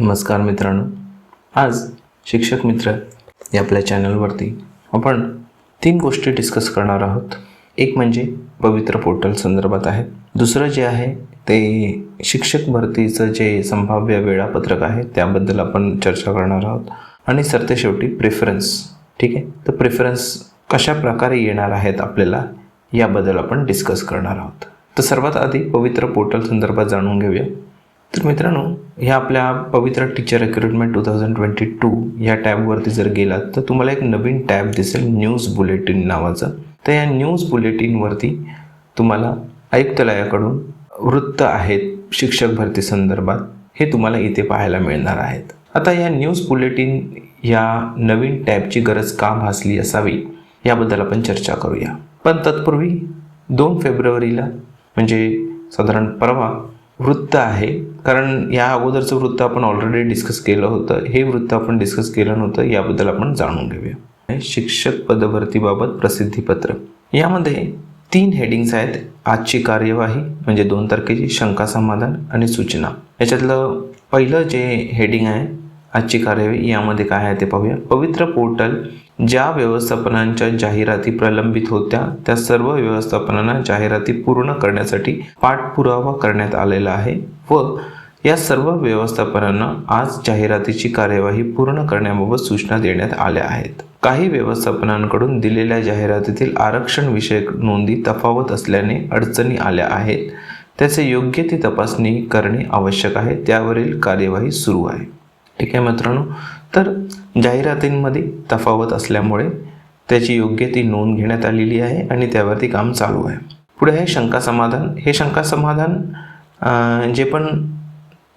नमस्कार मित्रांनो. आज शिक्षक मित्र या आपल्या चॅनलवरती आपण तीन गोष्टी डिस्कस करणार आहोत. एक म्हणजे पवित्र पोर्टल संदर्भात आहे. दुसरं जे आहे ते शिक्षक भरतीचं जे संभाव्य वेळापत्रक आहे त्याबद्दल आपण चर्चा करणार आहोत. आणि सरते शेवटी प्रेफरन्स ठीक आहे? तर प्रेफरन्स कशा प्रकारे येणार आहेत आपल्याला याबद्दल आपण डिस्कस करणार आहोत. तर सर्वात आधी पवित्र पोर्टल संदर्भात जाणून घेऊया. तर मित्रांनो ह्या आपल्या पवित्र teacher recruitment two thousand twenty two या टॅबवरती जर गेलात तर तुम्हाला एक नवीन टॅब दिसेल न्यूज बुलेटिन नावाचं. तर या न्यूज बुलेटिनवरती तुम्हाला आयुक्तालयाकडून वृत्त आहेत शिक्षक भरती संदर्भात हे तुम्हाला इथे पाहायला मिळणार आहेत. आता या न्यूज बुलेटिन या नवीन टॅबची गरज का भासली असावी याबद्दल आपण चर्चा करूया. पण तत्पूर्वी दोन फेब्रुवारीला म्हणजे साधारण परवा वृत्त आहे. कारण या अगोदरचं वृत्त आपण ऑलरेडी डिस्कस केलं होतं. हे वृत्त आपण डिस्कस केलं नव्हतं. याबद्दल आपण जाणून घेऊया. शिक्षक पदभरतीबाबत प्रसिद्धीपत्र यामध्ये तीन हेडिंग्स आहेत. आजची कार्यवाही म्हणजे दोन तारखेची शंका समाधान आणि सूचना. याच्यातलं पहिलं जे हेडिंग आहे आजची कार्यवाही यामध्ये काय आहे ते पाहूया. पवित्र पोर्टल ज्या व्यवस्थापनांच्या जाहिराती प्रलंबित होत्या त्या सर्व व्यवस्थापनांना जाहिराती पूर्ण करण्यासाठी पाठपुरावा करण्यात आलेला आहे व या सर्व व्यवस्थापनांना आज जाहिरातीची कार्यवाही पूर्ण करण्याबाबत सूचना देण्यात आल्या आहेत. काही व्यवस्थापनांकडून दिलेल्या जाहिरातीतील आरक्षण विषयक नोंदी तफावत असल्याने अडचणी आल्या आहेत. त्याचे योग्य ती तपासणी करणे आवश्यक आहे. त्यावरील कार्यवाही सुरू आहे. ठीक आहे मित्रांनो तर जाहिरातींमध्ये तफावत असल्यामुळे त्याची योग्य ती नोंद घेण्यात आलेली आहे आणि त्यावरती काम चालू आहे. पुढे आहे शंका समाधान. हे शंका समाधान जे पण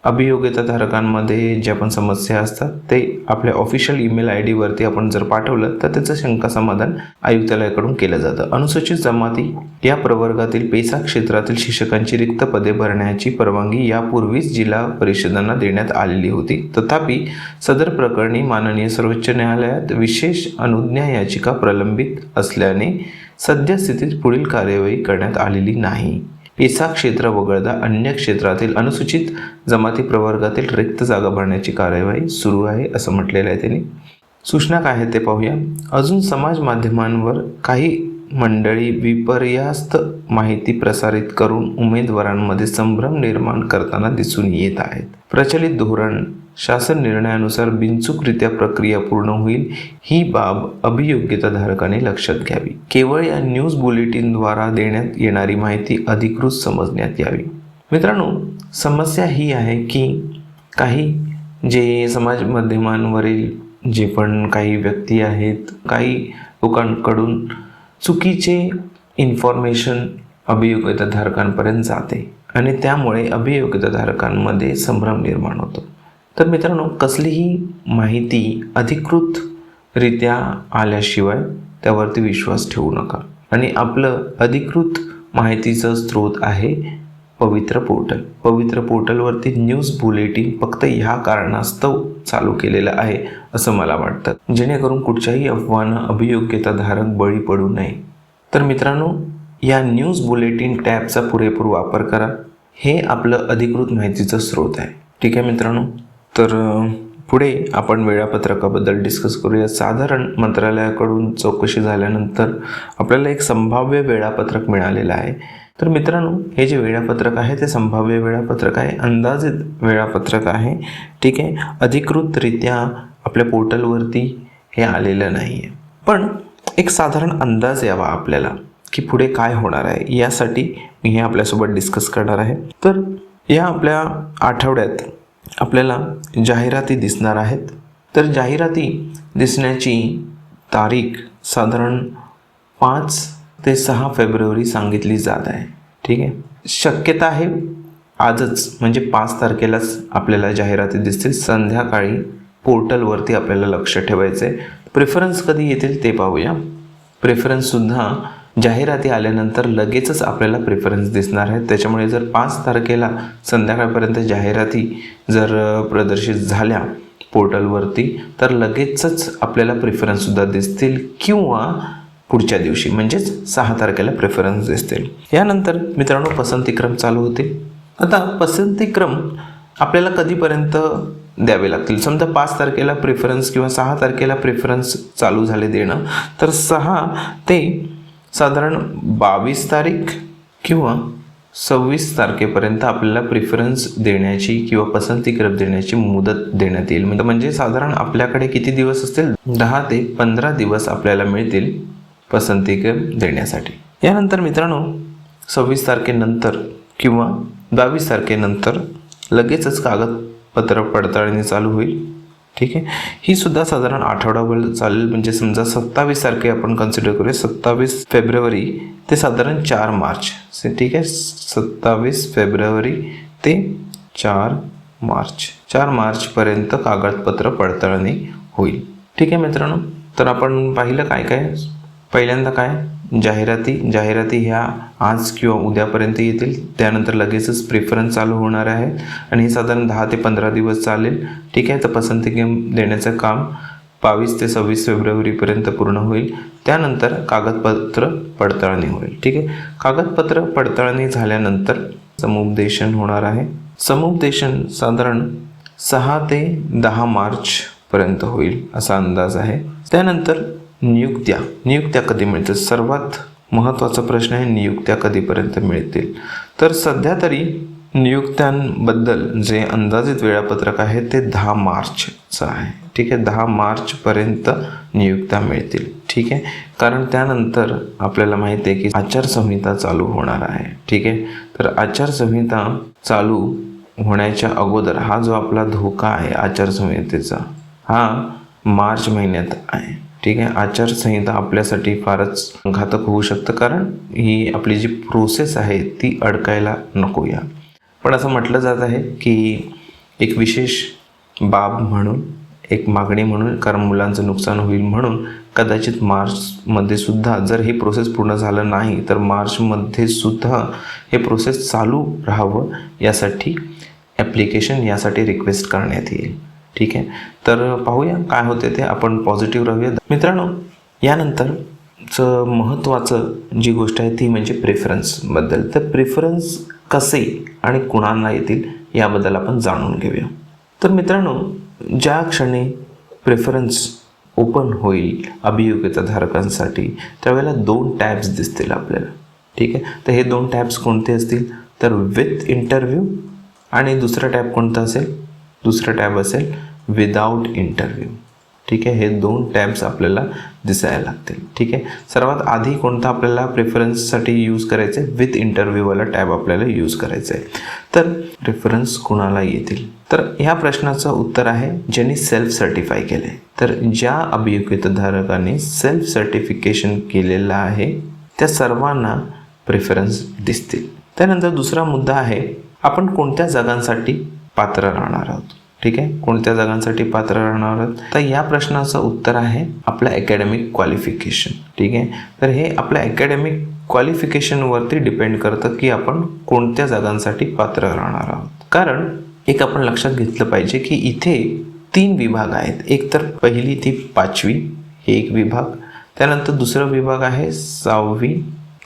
अभियोग्यताधारकांमध्ये ज्या पण समस्या असतात ते आपल्या ऑफिशियल ईमेल आय डीवरती आपण जर पाठवलं तर त्याचं शंका समाधान आयुक्तालयाकडून केलं जातं. अनुसूचित जमाती या प्रवर्गातील पेसा क्षेत्रातील शिक्षकांची रिक्त पदे भरण्याची परवानगी यापूर्वीच जिल्हा परिषदांना देण्यात आलेली होती. तथापि सदर प्रकरणी माननीय सर्वोच्च न्यायालयात विशेष अनुज्ञा याचिका प्रलंबित असल्याने सद्यस्थितीत पुढील कार्यवाही करण्यात आलेली नाही. पिसा क्षेत्र वगळता अन्य क्षेत्रातील अनुसूचित जमाती प्रवर्गातील रिक्त जागा भरण्याची कार्यवाही सुरू आहे असं म्हटलेलं आहे त्यांनी. सूचना काय आहेत ते पाहूया. अजून समाज माध्यमांवर काही मंडळी विपर्यास्त माहिती प्रसारित करून उमेदवारांमध्ये संभ्रम निर्माण करताना दिसून येत आहेत. प्रचलित धोरण शासन निर्णयानुसार बिनचूकरित्या प्रक्रिया पूर्ण होईल ही बाब अभियोग्यताधारकाने लक्षात घ्यावी. केवळ या न्यूज बुलेटिनद्वारा देण्यात येणारी माहिती अधिकृत समजण्यात यावी. मित्रांनो समस्या ही आहे की काही जे समाज माध्यमांवरील जे पण काही व्यक्ती आहेत काही लोकांकडून चुकीचे इन्फॉर्मेशन अभियोग्यताधारकांपर्यंत जाते आणि त्यामुळे अभियोग्यताधारकांमध्ये संभ्रम निर्माण होतो. तर मित्रांनो कसलीही माहिती अधिकृतरित्या आल्याशिवाय त्यावरती विश्वास ठेवू नका. आणि आपलं अधिकृत माहितीचं स्रोत आहे पवित्र पोर्टल. पवित्र पोर्टलवरती न्यूज बुलेटिन फक्त ह्या कारणास्तव चालू केलेलं आहे असं मला वाटतं. जेणेकरून कुठच्याही अफवानं अभियोग्यताधारक बळी पडू नये. तर मित्रांनो या न्यूज बुलेटिन टॅबचा पुरेपूर वापर करा. हे आपलं अधिकृत माहितीचं स्रोत आहे. ठीक आहे मित्रांनो? तर पुढे आपण वेळापत्रकाबद्दल डिस्कस करूया. साधारण मंत्रालयाकडून चौकशी झाल्यानंतर आपल्याला एक संभाव्य वेळापत्रक मिळालेलं आहे. तर मित्रांनो हे जे वेळापत्रक आहे ते संभाव्य वेळापत्रक आहे अंदाजित वेळापत्रक आहे. ठीक आहे? अधिकृतरित्या आपल्या पोर्टलवरती हे आलेलं नाही आहे पण एक साधारण अंदाज यावा आपल्याला की पुढे काय होणार आहे. यासाठी मी हे आपल्यासोबत डिस्कस करणार आहे. तर या आपल्या आठवड्यात आपल्याला जाहिराती दिसणार आहेत. तर जाहिराती दिसण्याची तारीख साधारण पाच ते सहा फेब्रुवारी सांगितली जात आहे. ठीक आहे? शक्यता आहे आजच म्हणजे पाच तारखेलाच आपल्याला जाहिराती दिसतील. संध्याकाळी पोर्टलवरती आपल्याला लक्ष ठेवायचं आहे प्रेफरन्स कधी येतील ते पाहूया. प्रेफरन्ससुद्धा जाहिराती आल्यानंतर लगेचच आपल्याला प्रेफरन्स दिसणार आहेत त्याच्यामुळे जर पाच तारखेला संध्याकाळपर्यंत जाहिराती जर प्रदर्शित झाल्या पोर्टलवरती तर लगेचच आपल्याला प्रेफरन्ससुद्धा दिसतील किंवा पुढच्या दिवशी म्हणजेच सहा तारखेला प्रेफरन्स दिसतील. यानंतर मित्रांनो पसंतीक्रम चालू होते. आता पसंतीक्रम आपल्याला कधीपर्यंत द्यावे लागतील? समजा पाच तारखेला प्रेफरन्स किंवा सहा तारखेला प्रेफरन्स चालू झाले देणं तर सहा ते साधारण बावीस तारीख किंवा सव्वीस तारखेपर्यंत आपल्याला प्रिफरन्स देण्याची किंवा पसंती क्रम देण्याची मुदत देण्यात येईल. म्हणजे म्हणजे साधारण आपल्याकडे किती दिवस असतील? दहा ते पंधरा दिवस आपल्याला मिळतील पसंती क्रम देण्यासाठी. यानंतर मित्रांनो सव्वीस तारखेनंतर किंवा बावीस तारखेनंतर लगेचच कागदपत्र पडताळणी चालू होईल. ठीक आहे? ही सुद्धा साधारण आठवडाभर चालेल. म्हणजे समजा सत्तावीस तारखे आपण कन्सिडर करूया. सत्तावीस फेब्रुवारी ते साधारण चार मार्च. ठीक आहे? सत्तावीस फेब्रुवारी ते चार मार्च. चार मार्चपर्यंत कागदपत्र पडताळणी होईल. ठीक आहे मित्रांनो? तर आपण पाहिलं काय काय? पहिल्यांदा काय? जाहिराती जाहिराती ह्या आज किंवा उद्यापर्यंत येतील. त्यानंतर लगेचच प्रेफरन्स चालू होणार आहे आणि हे साधारण दहा ते पंधरा दिवस चालेल. ठीक आहे तर पसंती गेम देण्याचं काम बावीस ते सव्वीस फेब्रुवारीपर्यंत पूर्ण होईल. त्यानंतर कागदपत्र पडताळणी होईल. ठीक आहे? कागदपत्र पडताळणी झाल्यानंतर समुपदेशन होणार आहे. समुपदेशन साधारण सहा ते दहा मार्चपर्यंत होईल असा अंदाज आहे. त्यानंतर नियुक्त्या. नियुक्त्या कधी मिळतील? सर्वात महत्त्वाचा प्रश्न आहे नियुक्त्या कधीपर्यंत मिळतील? तर सध्या तरी नियुक्त्यांबद्दल जे अंदाजित वेळापत्रक आहे ते दहा मार्चचं आहे. ठीक आहे? दहा मार्चपर्यंत नियुक्त्या मिळतील. ठीक आहे? कारण त्यानंतर आपल्याला माहिती आहे की आचारसंहिता चालू होणार आहे. ठीक आहे? तर आचारसंहिता चालू होण्याच्या अगोदर हा जो आपला धोका आहे आचारसंहितेचा हा मार्च महिन्यात आहे. ठीक आहे? आचारसंहिता आपल्यासाठी फारच घातक होऊ शकतं कारण ही आपली जी प्रोसेस आहे ती अडकायला नको या पण असं म्हटलं जात आहे की एक विशेष बाब म्हणून एक मागणी म्हणून कारण मुलांचं नुकसान होईल म्हणून कदाचित मार्चमध्ये सुद्धा जर हे प्रोसेस पूर्ण झालं नाही तर मार्चमध्ये सुद्धा हे प्रोसेस चालू राहावं यासाठी ॲप्लिकेशन यासाठी रिक्वेस्ट करण्यात येईल. ठीक आहे? तर पाहूया काय होते ते. आपण पॉझिटिव्ह राहूया. मित्रांनो यानंतरचं महत्त्वाचं जी गोष्ट आहे ती म्हणजे प्रेफरन्सबद्दल तर प्रेफरन्स कसे आणि कुणाला येतील याबद्दल आपण जाणून घेऊया. तर मित्रांनो ज्या क्षणी प्रेफरन्स ओपन होईल अभियोग्यताधारकांसाठी त्यावेळेला दोन टॅब्स दिसतील आपल्याला. ठीक आहे? तर हे दोन टॅब्स कोणते असतील? तर विथ इंटरव्ह्यू आणि दुसरा टॅब कोणता असेल? दुसरं टॅब असेल विदाऊट इंटरव्ह्यू ठीक आहे? हे दोन टॅब्स आपल्याला दिसायला लागतील. ठीक आहे? सर्वात आधी कोणता आपल्याला प्रेफरन्ससाठी यूज करायचं आहे विथ इंटरव्ह्यूवाला टॅब आपल्याला यूज करायचं आहे तर प्रेफरन्स कुणाला येतील? तर ह्या प्रश्नाचं उत्तर आहे ज्यांनी सेल्फ सर्टिफाय केले तर ज्या अभियोग्यताधारकाने सेल्फ सर्टिफिकेशन केलेलं आहे त्या सर्वांना प्रेफरन्स दिसतील. त्यानंतर दुसरा मुद्दा आहे आपण कोणत्या जागांसाठी पात्र राहणार आहोत. ठीक आहे? कोणत्या जागांसाठी पात्र राहणार आहोत? तर या प्रश्नाचं उत्तर आहे आपलं अकॅडमिक क्वालिफिकेशन ठीक आहे? तर हे आपल्या अकॅडमिक क्वालिफिकेशनवरती डिपेंड करतं की आपण कोणत्या जागांसाठी पात्र राहणार आहोत. कारण एक आपण लक्षात घेतलं पाहिजे की इथे तीन विभाग आहेत. एक तर पहिली ती पाचवी हे एक विभाग. त्यानंतर दुसरा विभाग आहे सहावी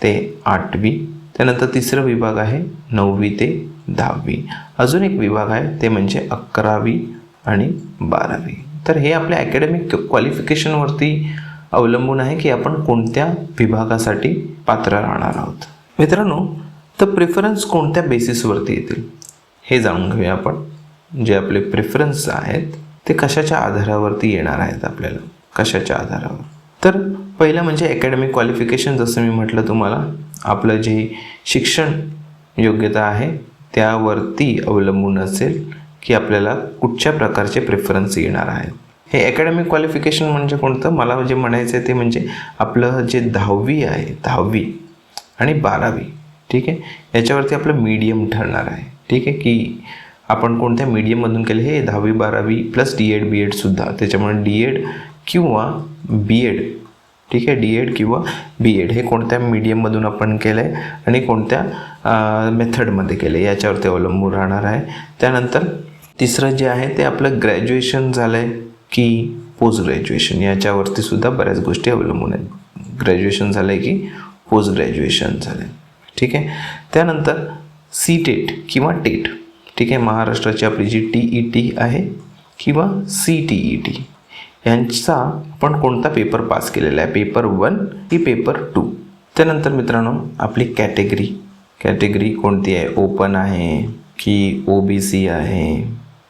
ते आठवी. त्यानंतर तिसरा विभाग आहे नववी ते दहावी. अजून एक विभाग आहे ते म्हणजे अकरावी आणि बारावी. तर हे आपल्या अकॅडमिक क्वालिफिकेशनवरती अवलंबून आहे की आपण कोणत्या विभागासाठी पात्र राहणार आहोत. मित्रांनो तर प्रेफरन्स कोणत्या बेसिसवरती येतील? हे जाणून घेऊया आपण. जे आपले प्रेफरन्स आहेत ते कशाच्या आधारावरती येणार आहेत आपल्याला? कशाच्या आधारावर? तर पहिलं म्हणजे अकॅडमिक क्वालिफिकेशन जसं मी म्हटलं तुम्हाला आपलं जे शिक्षण योग्यता आहे त्यावरती अवलंबून असेल की आपल्याला कुठच्या प्रकारचे प्रेफरन्स येणार आहेत. हे अकॅडमिक क्वालिफिकेशन म्हणजे कोणतं? मला जे म्हणायचं आहे ते म्हणजे आपलं जे दहावी आहे दहावी आणि बारावी ठीक आहे? याच्यावरती आपलं मीडियम ठरणार आहे ठीक आहे? की आपण कोणत्या मीडियममधून केले? हे दहावी बारावी प्लस डी एड बी एडसुद्धा त्याच्यामुळे डी एड किंवा बी एड ठीक आहे डी एड किंवा बी एड हे कोणत्या मीडियममधून आपण केलं आहे आणि कोणत्या मेथडमध्ये केलं आहे याच्यावरती अवलंबून राहणार आहे. त्यानंतर तिसरं जे आहे ते आपलं ग्रॅज्युएशन झालं आहे की पोस्ट ग्रॅज्युएशन याच्यावरती सुद्धा बऱ्याच गोष्टी अवलंबून आहेत. ग्रॅज्युएशन झालं आहे की पोस्ट ग्रॅज्युएशन झालं आहे? ठीक आहे त्यानंतर सी टेट किंवा टेट ठीक आहे? महाराष्ट्राची आपली जी टी ई टी आहे किंवा सी टी ई टी यांचा आपण कोणता पेपर पास केलेला आहे? पेपर वन की पेपर टू त्यानंतर मित्रांनो आपली कॅटेगरी कॅटेगरी कोणती आहे? ओपन आहे की ओ बी सी आहे?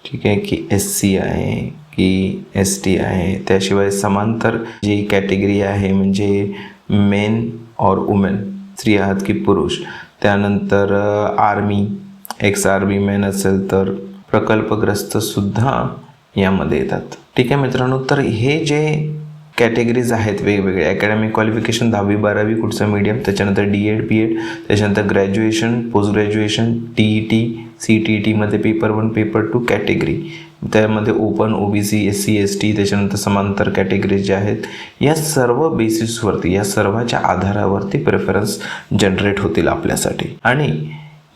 ठीक आहे की एस सी आहे? की एस टी आहे? त्याशिवाय समांतर जी कॅटेगरी आहे म्हणजे मेन और वुमेन स्त्री आहात की पुरुष. त्यानंतर आर्मी एक्स आर्मी मॅन असेल तर प्रकल्पग्रस्तसुद्धा यामध्ये येतात. ठीक आहे मित्रांनो तर हे जे कॅटेगरीज आहेत वेगवेगळे अकॅडमिक क्वालिफिकेशन दहावी बारावी कुठचं मीडियम त्याच्यानंतर डी एड बी एड त्याच्यानंतर graduation post graduation T E T C T E टीमध्ये paper one paper two category त्यामध्ये open O B C S C S T त्याच्यानंतर समांतर कॅटेगरीज ज्या आहेत या सर्व बेसिसवरती या सर्वाच्या आधारावरती प्रेफरन्स जनरेट होतील आपल्यासाठी. आणि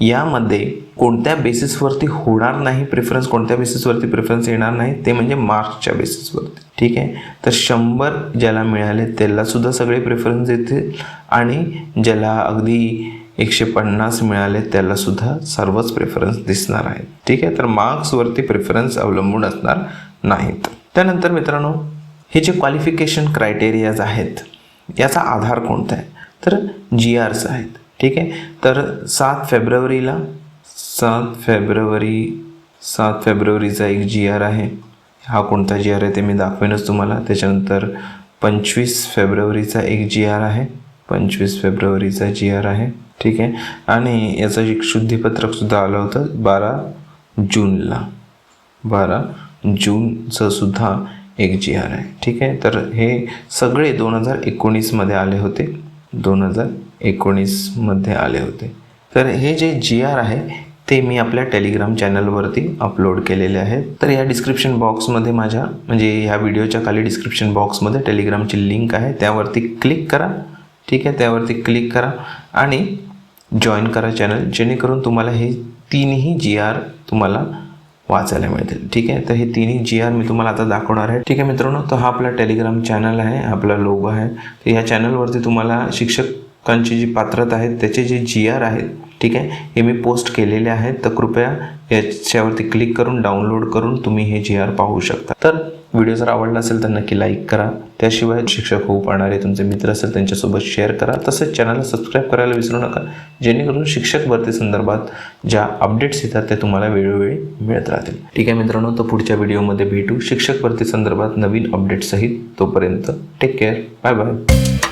यामध्ये कोणत्या बेसिसवरती होणार नाही प्रेफरन्स कोणत्या बेसिसवरती प्रेफरन्स येणार नाही ते म्हणजे मार्क्सच्या बेसिसवरती ठीक आहे? तर शंभर ज्याला मिळाले त्यालासुद्धा सगळे प्रेफरन्स येतील आणि ज्याला अगदी एकशे पन्नास मिळाले त्यालासुद्धा सर्वच प्रेफरन्स दिसणार आहेत. ठीक आहे? तर मार्क्सवरती प्रेफरन्स अवलंबून असणार नाहीत. त्यानंतर मित्रांनो हे जे क्वालिफिकेशन क्रायटेरियाज आहेत याचा आधार कोणता आहे? तर जी आर्स आहेत. ठीक आहे? तर सात फेब्रुवारीला सात फेब्रुवारी सात फेब्रुवारीचा एक जी आर आहे. हा कोणता जी आर आहे ते मी दाखवेनच तुम्हाला. त्याच्यानंतर पंचवीस फेब्रुवारीचा एक जी आर आहे. पंचवीस फेब्रुवारीचा जी आर आहे. ठीक आहे? आणि याचं एक शुद्धीपत्रकसुद्धा आलं होतं बारा जूनला. बारा जूनचं सुद्धा एक जी आर आहे. ठीक आहे? तर हे सगळे दोन हजार एकोणीसमध्ये आले होते. दोन हजार एकोणीसमध्ये आले होते. तर हे जे जी आर आहे ते मी आपल्या टेलिग्राम चॅनलवरती अपलोड केलेले आहेत तर या डिस्क्रिप्शन बॉक्समध्ये माझ्या म्हणजे ह्या व्हिडिओच्या खाली डिस्क्रिप्शन बॉक्समध्ये टेलिग्रामची लिंक आहे. त्यावरती क्लिक करा. ठीक आहे? त्यावरती क्लिक करा आणि जॉईन करा चॅनल जेणेकरून तुम्हाला हे तीनही जी आर तुम्हाला वाचायला मिळतील. ठीक आहे? तर हे तिन्ही जी आर मी तुम्हाला आता दाखवणार आहे. ठीक आहे मित्रांनो? तर हा आपला टेलिग्राम चॅनल आहे. आपला लोगो आहे. तर ह्या चॅनलवरती तुम्हाला शिक्षक लोकांची जी पात्रता आहेत त्याचे जे जी आर आहेत ठीक आहे हे मी पोस्ट केलेले आहेत. तर कृपया याच्यावरती क्लिक करून डाउनलोड करून तुम्ही हे जी आर पाहू शकता. तर व्हिडिओ जर आवडला असेल तर नक्की लाईक करा. त्याशिवाय शिक्षक होऊ पाहणारे तुमचे मित्र असेल त्यांच्यासोबत शेअर करा. तसेच चॅनलला सबस्क्राईब करायला विसरू नका. जेणेकरून शिक्षक भरती संदर्भात ज्या अपडेट्स येतात ते तुम्हाला वेळोवेळी मिळत राहतील. ठीक आहे मित्रांनो तर पुढच्या व्हिडिओमध्ये भेटू. शिक्षक भरती संदर्भात नवीन अपडेटसहित तोपर्यंत टेक केअर बाय बाय